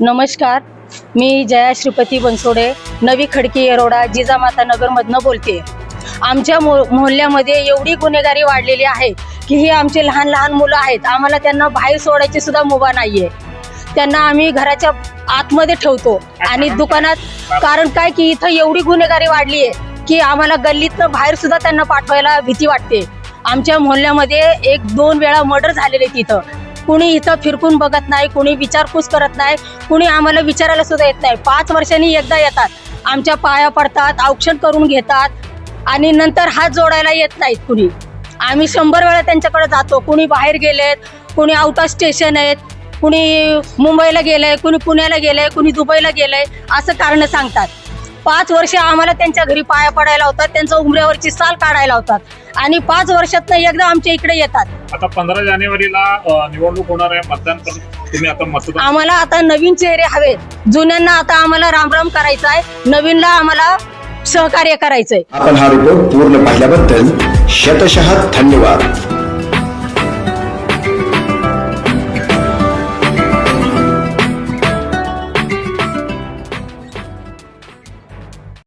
नमस्कार मी जया श्रीपती बनसोडे नवी खडकी येरोडा जिजामाता नगरमधनं बोलते आमच्या मो मोहल्ल्यामध्ये एवढी गुन्हेगारी वाढलेली आहे की ही आमचे लहान लहान मुलं आहेत आम्हाला त्यांना बाहेर सोडायची सुद्धा मुभा नाही आहे त्यांना आम्ही घराच्या आतमध्ये ठेवतो आणि दुकानात कारण काय की इथं एवढी गुन्हेगारी वाढली आहे की आम्हाला गल्लीतनं बाहेर सुद्धा त्यांना पाठवायला भीती वाटते. आमच्या मोहल्ल्यामध्ये एक दोन वेळा मर्डर झालेले तिथं. कुणी इथं फिरकून बघत नाही कुणी विचारपूस करत नाही कुणी आम्हाला विचारायला सुद्धा येत नाही. पाच वर्षांनी एकदा येतात. आमच्या पाया पडतात औक्षण करून घेतात आणि नंतर हात जोडायला येत नाहीत कुणी. आम्ही शंभर वेळा त्यांच्याकडे जातो. कुणी बाहेर गेलेत कुणी आउट ऑफ स्टेशन आहेत कुणी मुंबईला गेलंय कुणी पुण्याला गेलंय कुणी दुबईला गेलंय असं कारण सांगतात. पाच वर्ष आम्हाला त्यांच्या घरी पाया पडायला होतात त्यांचं उमऱ्यावरची साल काढायला होतात. आणि पाच वर्षात एकदा आमच्या इकडे येतात. आता पंधरा जानेवारीला निवडणूक होणार आहे मतदान पण तुम्ही आता मतदान आम्हाला आता नवीन चेहरे हवे जुन्यांना आता आम्हाला रामराम करायचा आहे नवीनला आम्हाला सहकार्य करायचंय. आपण हा रिपोर्ट पूर्ण पाहिल्याबद्दल शतशः धन्यवाद.